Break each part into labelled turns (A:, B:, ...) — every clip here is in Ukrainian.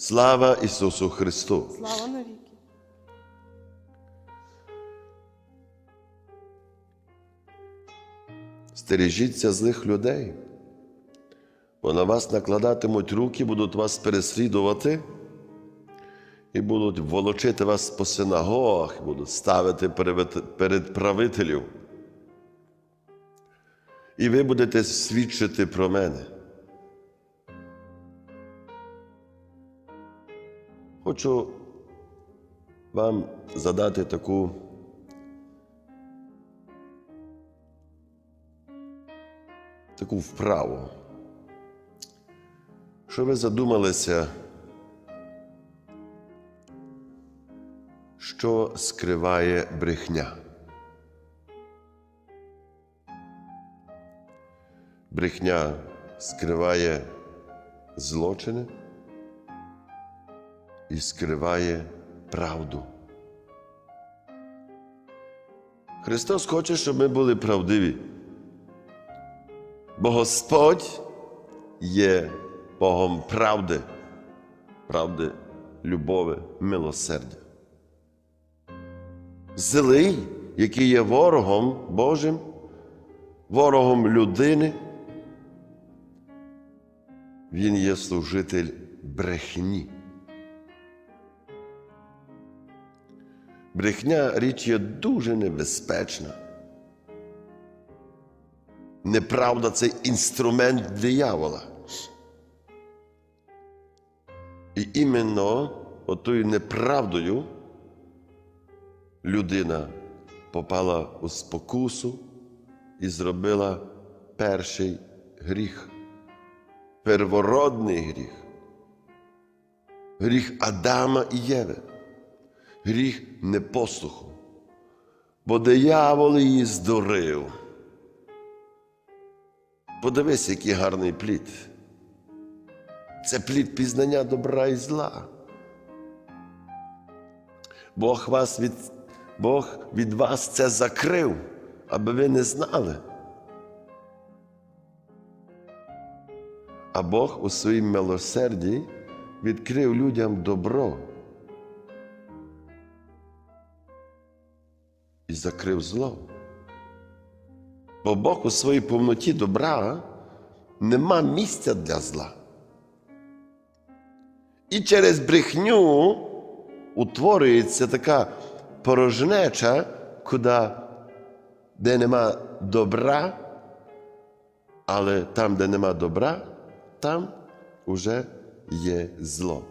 A: Слава Ісусу Христу!
B: Слава навіки.
A: Стережіться злих людей, бо на вас накладатимуть руки, будуть вас переслідувати і будуть волочити вас по синагогах, будуть ставити перед- правителів. І ви будете свідчити про мене. Хочу вам задати таку таку вправу, що ви задумалися, що скриває брехня. Брехня скриває злочини і скриває правду. Христос хоче, щоб ми були правдиві. Бо Господь є Богом правди, правди, любові, милосердя. Злий, який є ворогом Божим, ворогом людини, він є служитель брехні. Брехня річ є дуже небезпечна. Неправда це інструмент диявола. І іменно отою неправдою людина попала у спокусу і зробила перший гріх, первородний гріх, гріх Адама і Єви, гріх непослуху, бо диявол її здурив. Подивись, який гарний плід. Це плід пізнання добра і зла. Бог вас від, Бог від вас це закрив, аби ви не знали. А Бог у своїм милосерді відкрив людям добро і закрив зло. Бо Бог у своїй повноті добра нема місця для зла. І через брехню утворюється така порожнеча, куди, де нема добра, але там, де нема добра, там уже є зло.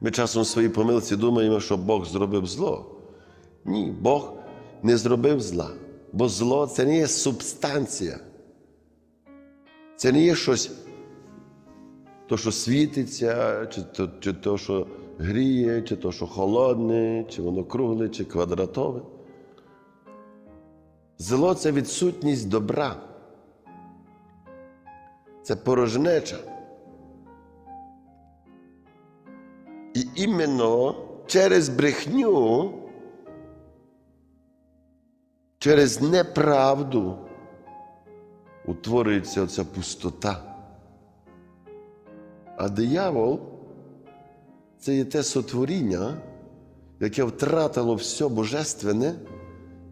A: Ми часом в своїй помилці думаємо, що Бог зробив зло. Ні, Бог не зробив зла, бо зло це не є субстанція. Це не є щось, то, що світиться, чи то, чи то, що гріє, чи то, що холодне, чи воно кругле, чи квадратове. Зло це відсутність добра. Це порожнеча. Іменно через брехню, через неправду утворюється оця пустота. А диявол це є те сотворіння, яке втратило все божественне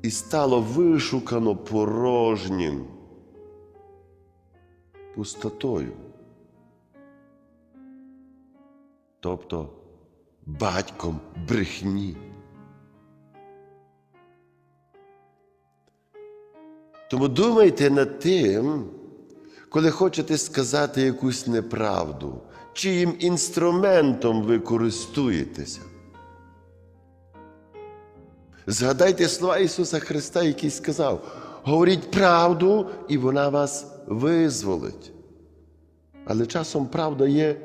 A: і стало вишукано порожнім, пустотою. Тобто батьком брехні. Тому думайте над тим, коли хочете сказати якусь неправду, чиїм інструментом ви користуєтеся. Згадайте слова Ісуса Христа, який сказав: говоріть правду, і вона вас визволить. Але часом правда є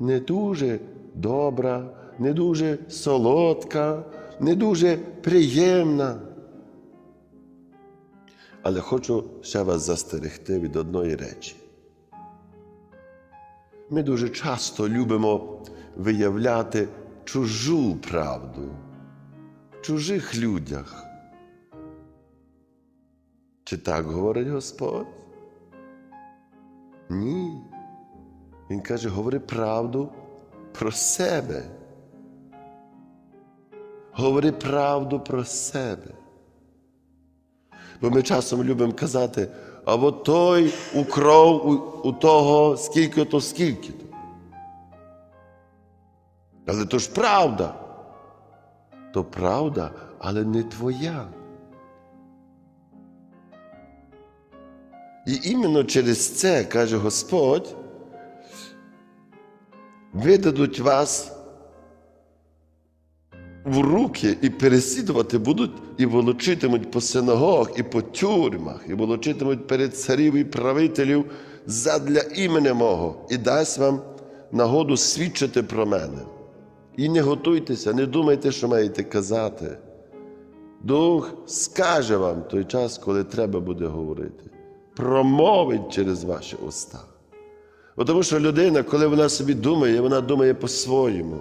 A: не дуже добра, не дуже солодка, не дуже приємна. Але хочу ще вас застерегти від одної речі. Ми дуже часто любимо виявляти чужу правду в чужих людях. Чи так говорить Господь? Ні. Він каже, говори правду про себе. Говори правду про себе. Бо ми часом любимо казати, а от той украв у, у того скільки-то, скільки-то. Але то ж правда. То правда, але не твоя. І іменно через це, каже Господь, видадуть вас в руки і переслідувати будуть, і волочитимуть по синагогах, і по тюрмах, і волочитимуть перед царів і правителів задля імені мого, і дасть вам нагоду свідчити про мене. І не готуйтеся, не думайте, що маєте казати. Дух скаже вам той час, коли треба буде говорити, промовить через ваші уста. Тому що людина, коли вона собі думає, вона думає по-своєму.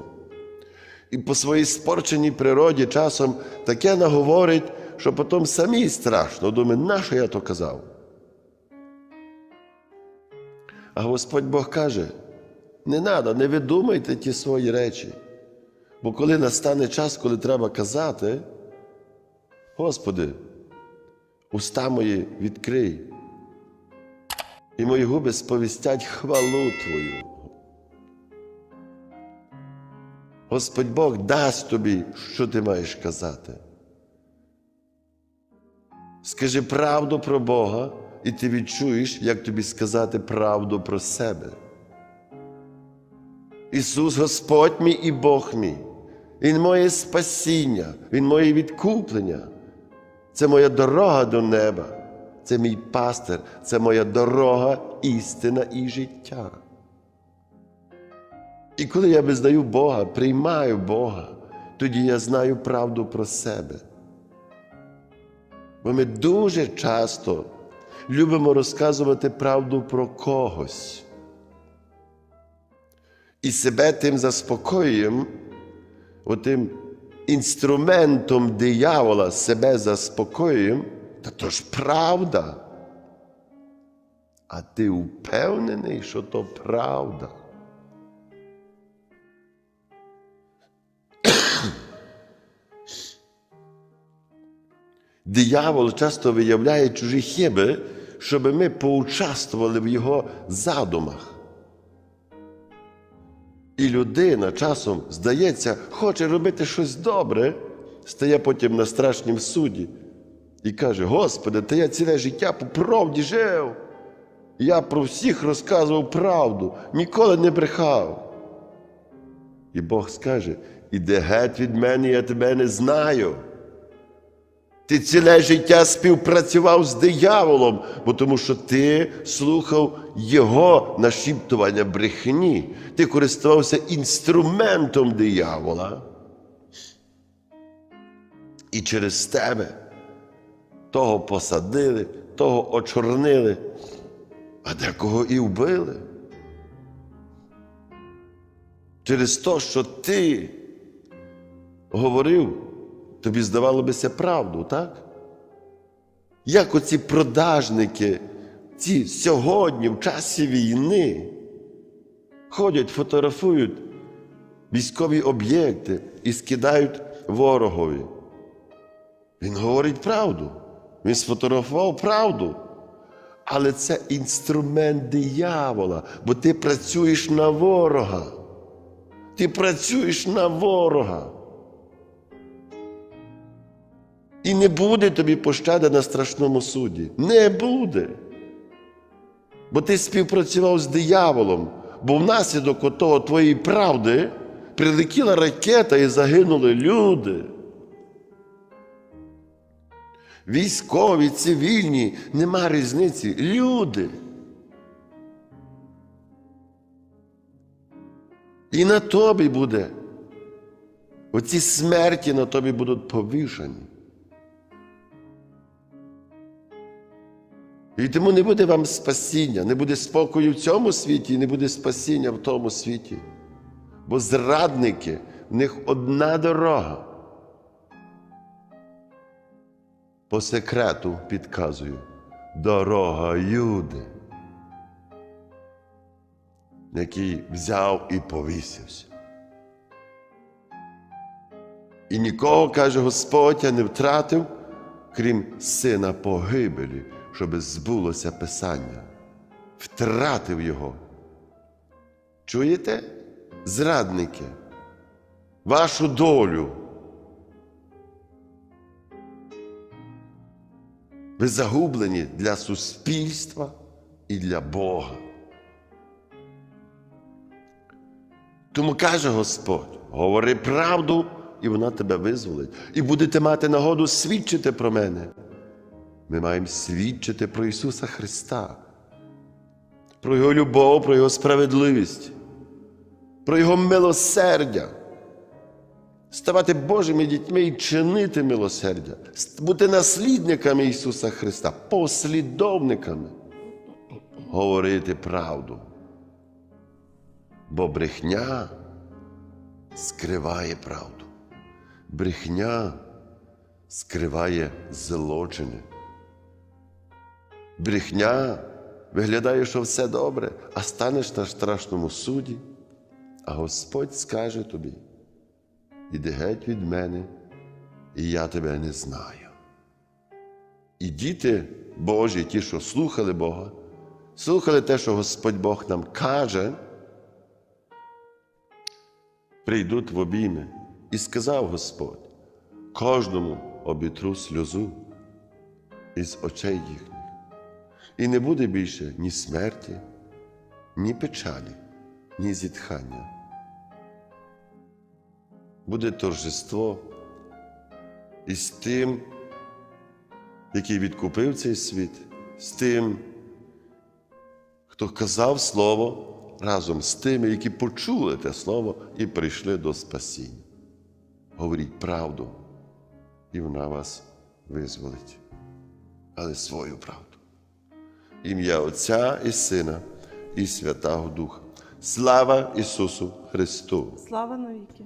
A: І по своїй спорченій природі часом таке наговорить, що потім самій страшно думає, нащо я то казав? А Господь Бог каже: не треба, не видумайте ті свої речі. Бо коли настане час, коли треба казати, Господи, уста мої відкрий, і мої губи сповістять хвалу Твою. Господь Бог дасть тобі, що ти маєш казати. Скажи правду про Бога, і ти відчуєш, як тобі сказати правду про себе. Ісус Господь мій і Бог мій. Він моє спасіння, Він моє відкуплення. Це моя дорога до неба. Це мій пастир, це моя дорога, істина і життя. І коли я визнаю Бога, приймаю Бога, тоді я знаю правду про себе. Бо ми дуже часто любимо розказувати правду про когось. І себе тим заспокоюємо, отим інструментом диявола себе заспокоюємо, та то ж правда. А ти впевнений, що то правда. Диявол часто виявляє чужі хиби, щоб ми поучаствували в його задумах. І людина часом, здається, хоче робити щось добре, стає потім на страшнім суді і каже: Господи, та я ціле життя по правді жив. Я про всіх розказував правду, ніколи не брехав. І Бог скаже: іди геть від мене, я тебе не знаю. Ти ціле життя співпрацював з дияволом, бо тому що ти слухав його нашіптування брехні. Ти користувався інструментом диявола. І через тебе того посадили, того очорнили, а декого і вбили. Через те, що ти говорив тобі здавало бися правду, так? Як оці продажники, ці сьогодні, в часі війни, ходять, фотографують військові об'єкти і скидають ворогові. Він говорить правду, він сфотографував правду. Але це інструмент диявола, бо ти працюєш на ворога. Ти працюєш на ворога. І не буде тобі пощади на страшному суді. Не буде. Бо ти співпрацював з дияволом, бо внаслідок того твоєї правди прилетіла ракета і загинули люди. Військові, цивільні, нема різниці. Люди. І на тобі буде. Оці смерті на тобі будуть повішані. І тому не буде вам спасіння, не буде спокою в цьому світі, і не буде спасіння в тому світі. Бо зрадники, в них одна дорога. По секрету підказую дорога Юди. який взяв і повісився. І нікого, каже Господь, я не втратив, крім сина погибелі, щоб збулося Писання. Втратив його. Чуєте? Зрадники, вашу долю. Ви загублені для суспільства і для Бога. Тому каже Господь: говори правду, і вона тебе визволить. І будете мати нагоду свідчити про мене. Ми маємо свідчити про Ісуса Христа, про Його любов, про Його справедливість, про Його милосердя. Ставати Божими дітьми і чинити милосердя, бути наслідниками Ісуса Христа, послідовниками, говорити правду. Бо брехня скриває правду. Брехня скриває злочини. Брехня виглядає, що все добре, а станеш на страшному суді, а Господь скаже тобі: іди геть від мене, і я тебе не знаю. І діти Божі, ті, що слухали Бога, слухали те, що Господь Бог нам каже, прийдуть в обійми. І сказав Господь, кожному обітру сльозу із очей їхніх. І не буде більше ні смерті, ні печалі, ні зітхання. Буде торжество із тим, який відкупив цей світ, з тим, хто казав Слово разом з тими, які почули те Слово і прийшли до спасіння. Говоріть правду, і вона вас визволить, але свою правду. Ім'я Отця і Сина, і Святого Духа. Слава Ісусу Христу!
B: Слава навіки!